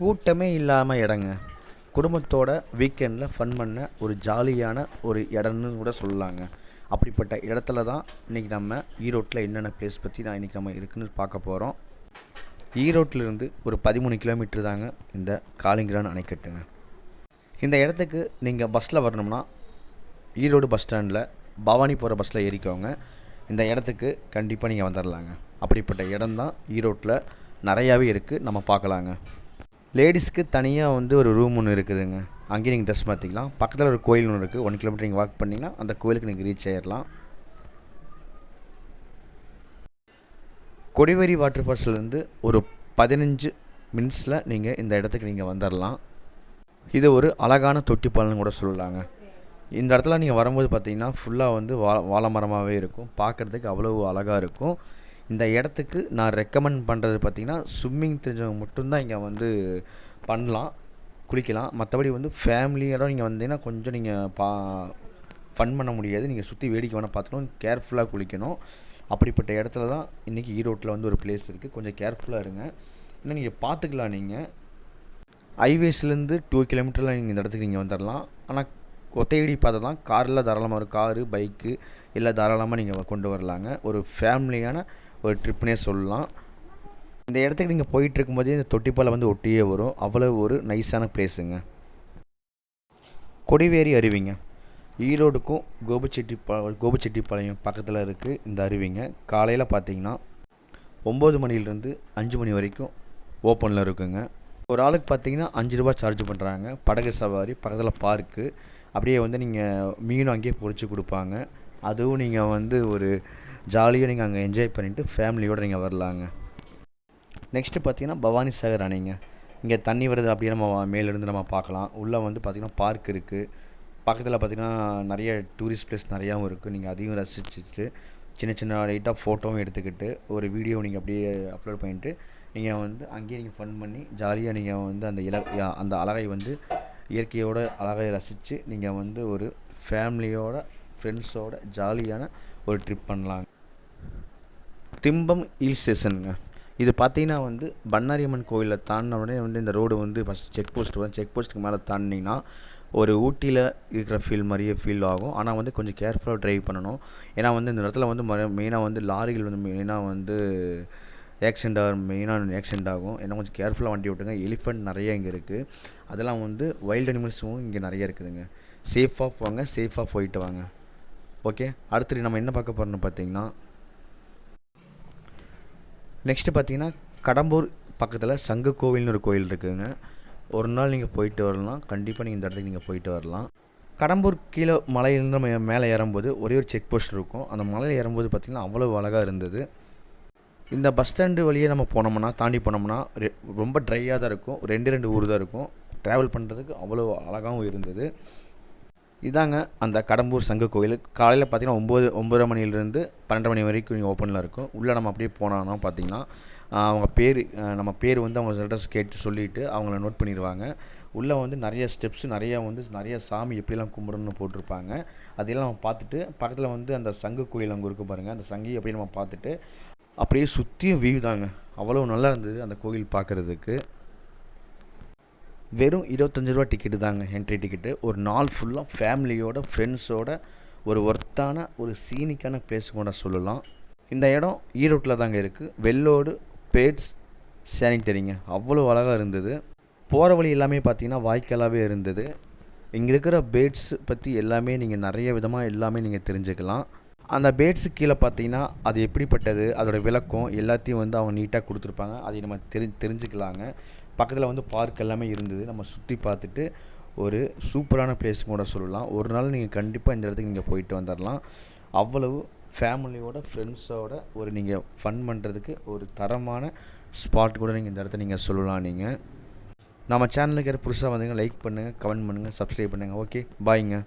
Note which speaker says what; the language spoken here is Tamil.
Speaker 1: கூட்டமே இல்லாமல் இடங்க. குடும்பத்தோட வீக்கெண்டில் ஃபன் பண்ண ஒரு ஜாலியான ஒரு இடம்னு கூட சொல்லலாங்க. அப்படிப்பட்ட இடத்துல தான் இன்றைக்கி நம்ம ஈரோட்டில் என்னென்ன பிளேஸ் பற்றி நான் இன்றைக்கி நம்ம இருக்குன்னு பார்க்க போகிறோம் ஈரோட்டிலிருந்து ஒரு பதிமூணு கிலோமீட்டர் தாங்க இந்த காளிங்கரான் அணைக்கட்டுங்க. இந்த இடத்துக்கு நீங்கள் பஸ்ஸில் வரணும்னா ஈரோடு பஸ் ஸ்டாண்டில் பவானி போகிற பஸ்ஸில் ஏறிக்கோங்க. இந்த இடத்துக்கு கண்டிப்பாக நீங்கள் வந்துடலாங்க அப்படிப்பட்ட இடம் தான் ஈரோட்டில் நிறையாவே இருக்குது நம்ம பார்க்கலாங்க. லேடிஸ்க்கு தனியாக வந்து ஒரு ரூம் ஒன்று இருக்குதுங்க. அங்கேயும் நீங்கள் ட்ரெஸ் மாற்றிக்கலாம் பக்கத்தில் ஒரு கோயில் ஒன்று இருக்குது ஒன் கிலோமீட்டர் நீங்கள் வாக் பண்ணிங்கன்னா அந்த கோயிலுக்கு நீங்கள் ரீச் ஆயிடலாம் கொடிவேரி வாட்டர் ஃபால்ஸ்லேருந்து ஒரு பதினஞ்சு மினிட்ஸில் நீங்கள் இந்த இடத்துக்கு நீங்கள் வந்துடலாம் இது ஒரு அழகான தொட்டி பாலம்னு கூட சொல்லலாங்க. இந்த இடத்துல நீங்கள் வரும்போது பார்த்தீங்கன்னா ஃபுல்லாக வந்து வா வாழை மரமாகவே இருக்கும். பார்க்குறதுக்கு அவ்வளோ அழகாக இருக்கும். இந்த இடத்துக்கு நான் ரெக்கமெண்ட் பண்ணுறது பார்த்தீங்கன்னா ஸ்விம்மிங் தெரிஞ்சவங்க மட்டும்தான் இங்கே வந்து பண்ணலாம் குளிக்கலாம். மற்றபடி வந்து ஃபேமிலியோட நீங்கள் வந்தீங்கன்னா கொஞ்சம் நீங்கள் பா ஃபன் பண்ண முடியாது. நீங்கள் சுற்றி வேடிக்கை வேணால் பார்த்துக்கணும் கேர்ஃபுல்லாக குளிக்கணும். அப்படிப்பட்ட இடத்துல தான் இன்றைக்கி ஈரோட்டில் வந்து ஒரு பிளேஸ் இருக்குது கொஞ்சம் கேர்ஃபுல்லாக இருங்க. இன்னும் நீங்கள் பார்த்துக்கலாம் நீங்கள் ஹைவேஸ்லேருந்து டூ கிலோமீட்டரில் நீங்கள் இந்த இடத்துக்கு நீங்கள் வந்துடலாம் ஆனால் ஒத்தையடி பார்த்தா தான். காரில் தாராளமாக ஒரு காரு பைக்கு இல்லை தாராளமாக நீங்கள் கொண்டு வரலாங்க. ஒரு ஃபேமிலியான ஒரு ட்ரிப்னே சொல்லலாம். இந்த இடத்துக்கு நீங்கள் போயிட்டுருக்கும்போதே இந்த தொட்டிப்பாலை வந்து ஒட்டியே வரும். அவ்வளோ ஒரு நைஸான பிளேஸுங்க கொடிவேரி அருவிங்க. ஈரோடுக்கும் கோபிச்செட்டிப்பா கோபிச்செட்டிப்பாளையம் பக்கத்தில் இருக்குது இந்த அருவிங்க. காலையில் பார்த்தீங்கன்னா ஒம்பது மணிலேருந்து அஞ்சு மணி வரைக்கும் ஓப்பனில் இருக்குங்க. ஒரு ஆளுக்கு பார்த்தீங்கன்னா அஞ்சு ரூபா சார்ஜ் பண்ணுறாங்க படகு சவாரி பக்கத்தில் பார்க்கு அப்படியே வந்து நீங்கள் மீனும் அங்கேயே பொறிச்சு கொடுப்பாங்க. அதுவும் நீங்கள் வந்து ஒரு ஜாலியாக நீங்கள் அங்கே என்ஜாய் பண்ணிவிட்டு ஃபேமிலியோடு நீங்கள் வரலாங்க. நெக்ஸ்ட்டு பார்த்தீங்கன்னா பவானி சாகர் அணைங்க. இங்கே தண்ணி வருது அப்படியே நம்ம மேலேருந்து நம்ம பார்க்கலாம் உள்ளே வந்து பார்த்திங்கன்னா பார்க் இருக்குது பக்கத்தில் பார்த்திங்கன்னா நிறைய டூரிஸ்ட் பிளேஸ் நிறையாவும் இருக்குது நீங்கள் அதையும் ரசிச்சுட்டு சின்ன சின்ன லைட்டாக ஃபோட்டோவும் எடுத்துக்கிட்டு ஒரு வீடியோ நீங்கள் அப்படியே அப்லோட் பண்ணிட்டு நீங்கள் வந்து அங்கேயே நீங்கள் ஃபன் பண்ணி ஜாலியாக நீங்கள் வந்து அந்த இல அந்த அழகை வந்து இயற்கையோட அழகை ரசித்து நீங்கள் வந்து ஒரு ஃபேமிலியோட ஃப்ரெண்ட்ஸோட ஜாலியான ஒரு ட்ரிப் பண்ணலாங்க. திம்பம் ஹில் ஸ்டேஷனுங்க இது பார்த்தீங்கன்னா வந்து பண்ணாரியம்மன் கோயிலில் தாண்டின உடனே வந்து இந்த ரோடு வந்து ஃபஸ்ட் செக் போஸ்ட் வரும். செக் போஸ்ட்டுக்கு மேலே தாண்டினீங்கன்னா ஒரு ஊட்டியில் இருக்கிற ஃபீல் மாதிரியே ஃபீல் ஆகும். ஆனால் வந்து கொஞ்சம் கேர்ஃபுல்லாக ட்ரைவ் பண்ணணும். ஏன்னா வந்து இந்த இடத்துல வந்து மெயினாக வந்து லாரிகள் வந்து மெயினாக வந்து ஆக்சிடெண்ட் ஆகும் மெயினாக ஆக்சிடெண்ட் ஆகும். ஏன்னா கொஞ்சம் கேர்ஃபுல்லாக வண்டி விட்டுங்க எலிஃபெண்ட் நிறைய இங்கே இருக்குது அதெல்லாம் வந்து வைல்டு அனிமல்ஸும் இங்கே நிறைய இருக்குதுங்க. சேஃபாக போங்க. சேஃபாக போயிட்டு வாங்க. ஓகே அடுத்து நம்ம என்ன பார்க்க போகிறோம்னு பார்த்தீங்கன்னா நெக்ஸ்ட்டு பார்த்தீங்கன்னா கடம்பூர் பக்கத்தில் சங்க கோவில்னு ஒரு கோயில் இருக்குதுங்க ஒரு நாள் நீங்கள் போயிட்டு வரலாம். கண்டிப்பாக நீங்கள் இந்த இடத்துக்கு நீங்கள் போயிட்டு வரலாம். கடம்பூர் கீழே மலையிலேருந்து நம்ம மேலே ஏறும்போது ஒரே ஒரு செக் போஸ்ட் இருக்கும். அந்த மலையில் ஏறும்போது பார்த்திங்கன்னா அவ்வளோ அழகாக இருந்தது. இந்த பஸ் ஸ்டாண்டு வழியே நம்ம போனோம்னா தாண்டி போனோம்னா ரொம்ப ட்ரையாக தான் இருக்கும். ரெண்டு ரெண்டு ஊர் தான் இருக்கும். ட்ராவல் பண்ணுறதுக்கு அவ்வளோ அழகாகவும் இருந்தது. இதாங்க அந்த கடம்பூர் சங்க கோயில். காலையில் பார்த்தீங்கன்னா ஒம்பது ஒம்பதரை மணிலேருந்து பன்னெண்டு மணி வரைக்கும் நீங்கள் ஓப்பனில் இருக்கும். உள்ளே நம்ம அப்படியே போனோம்னா பார்த்திங்கன்னா அவங்க பேர் நம்ம பேர் வந்து அவங்க அட்ரஸ் கேட்டு சொல்லிவிட்டு அவங்கள நோட் பண்ணிடுவாங்க. உள்ளே வந்து நிறைய ஸ்டெப்ஸ் நிறையா வந்து நிறைய சாமி எப்படிலாம் கும்பிடணும்னு போட்டிருப்பாங்க. அதையெல்லாம் நம்ம பார்த்துட்டு பக்கத்தில் வந்து அந்த சங்கு கோயில் அங்கே இருக்குது பாருங்கள் அந்த சங்கி அப்படியே நம்ம பார்த்துட்டு அப்படியே சுற்றியும் வியூ தாங்க. அவ்வளோ நல்லா இருந்தது அந்த கோயில் பார்க்குறதுக்கு. வெறும் இருபத்தஞ்சி ரூபா டிக்கெட்டு தாங்க என்ட்ரி டிக்கெட்டு ஒரு நாள் ஃபுல்லாக ஃபேமிலியோட ஃப்ரெண்ட்ஸோட ஒரு ஒர்த்தான ஒரு சீனிக்கான பிளேஸ் கூட சொல்லலாம். இந்த இடம் ஈரோட்டில் தாங்க இருக்குது வெள்ளோடு பேட்ஸ் சானிட்டரிங்க அவ்வளோ அழகாக இருந்தது. போகிற வழி எல்லாமே பார்த்தீங்கன்னா வாய்க்காலாகவே இருந்தது. இங்கே இருக்கிற பேட்ஸ் பற்றி எல்லாமே நீங்கள் நிறைய விதமாக எல்லாமே நீங்கள் தெரிஞ்சுக்கலாம். அந்த பேட்ஸு கீழே பார்த்தீங்கன்னா அது எப்படிப்பட்டது? அதோடய விளக்கம் எல்லாத்தையும் வந்து அவங்க நீட்டாக கொடுத்துருப்பாங்க. அதை நம்ம தெரி தெரிஞ்சுக்கலாங்க. பக்கத்தில் வந்து பார்க் எல்லாமே இருந்தது. நம்ம சுற்றி பார்த்துட்டு ஒரு சூப்பரான பிளேஸ் கூட சொல்லலாம். ஒரு நாள் நீங்கள் கண்டிப்பாக இந்த இடத்துக்கு நீங்கள் போயிட்டு வந்துடலாம் அவ்வளவு ஃபேமிலியோட ஃப்ரெண்ட்ஸோட ஒரு நீங்கள் ஃபன் பண்ணுறதுக்கு ஒரு தரமான ஸ்பாட் கூட நீங்கள் இந்த இடத்த நீங்கள் சொல்லலாம் நீங்கள் நம்ம சேனலுக்கு புதுசாக வந்தீங்க லைக் பண்ணுங்கள் கமெண்ட் பண்ணுங்கள் சப்ஸ்கிரைப் பண்ணுங்கள் ஓகே பாய்ங்க